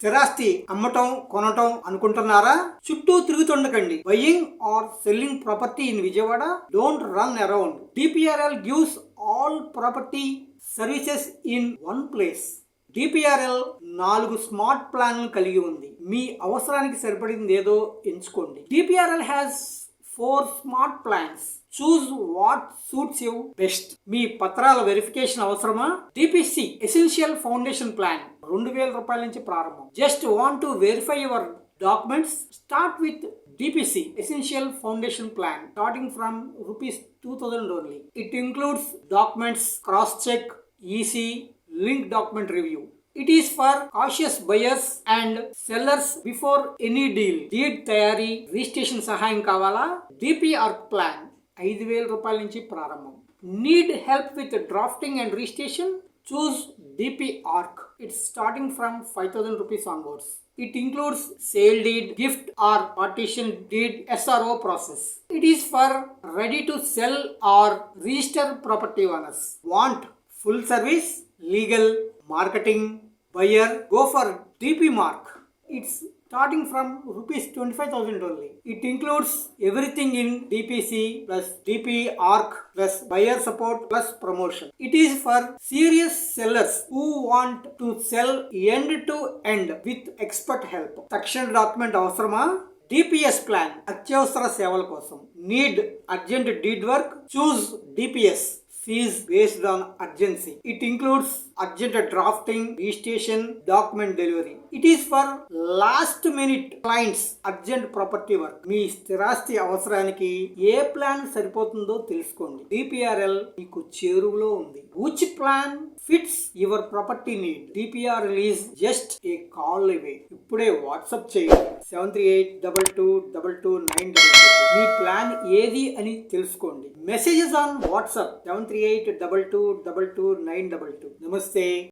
స్థిరాస్తి అమ్మటం కొనటం అనుకుంటున్నారా? చుట్టూ తిరుగుతుండకండి. Buying or selling property in Vijayawada don't run around. DPRL gives all property services in one place. DPRL నాలుగు స్మార్ట్ ప్లాన్లు కలిగి ఉంది. మీ అవసరానికి సరిపడింది ఏదో ఎంచుకోండి DPRL has four smart plans. Choose what suits you best. మీ పత్రాల వెరిఫికేషన్ అవసరమా? డిపిసి ఎసెన్షియల్ ఫౌండేషన్ ప్లాన్ రెండు వేల రూపాయల నుంచి ప్రారంభం. Just want to verify your documents? Start with DPC essential foundation plan starting from rupees two thousand only. It includes documents cross check EC link document review. It is for cautious buyers and sellers before any deal deed తయారీ registration సహాయం కావాలా? DPR plan ఐదు వేల రూపాయల నుంచి ప్రారంభం. Need help with drafting and registration choose DP ark it's starting from five thousand rupees onwards it includes sale deed gift or partition deed SRO process it is for ready to sell or register property owners want full service legal marketing buyer go for DP mark it's starting from rupees 25000 only it includes everything in dpc plus dp arc plus buyer support plus promotion it is for serious sellers who want to sell end to end with expert help తక్షణ document అవసరమా DPS plan అత్యవసర సేవల కోసం need urgent deed work choose DPS fees based on urgency it includes urgent drafting registration document delivery it is for last minute clients urgent property work మీ స్థిరాస్తి అవసరానికి ఏ plan సరిపోతుందో తెలుసుకోండి. DPRL మీకు చేరువలో ఉంది. Which plan fits your property need DPRL is just a call away ఇప్పుడే WhatsApp చేయండి. Seven three eight double two double two nine double two మీ plan ఏది అని తెలుసుకోండి. Messages on WhatsApp. Seven three eight double two double two nine double two నమస్తే.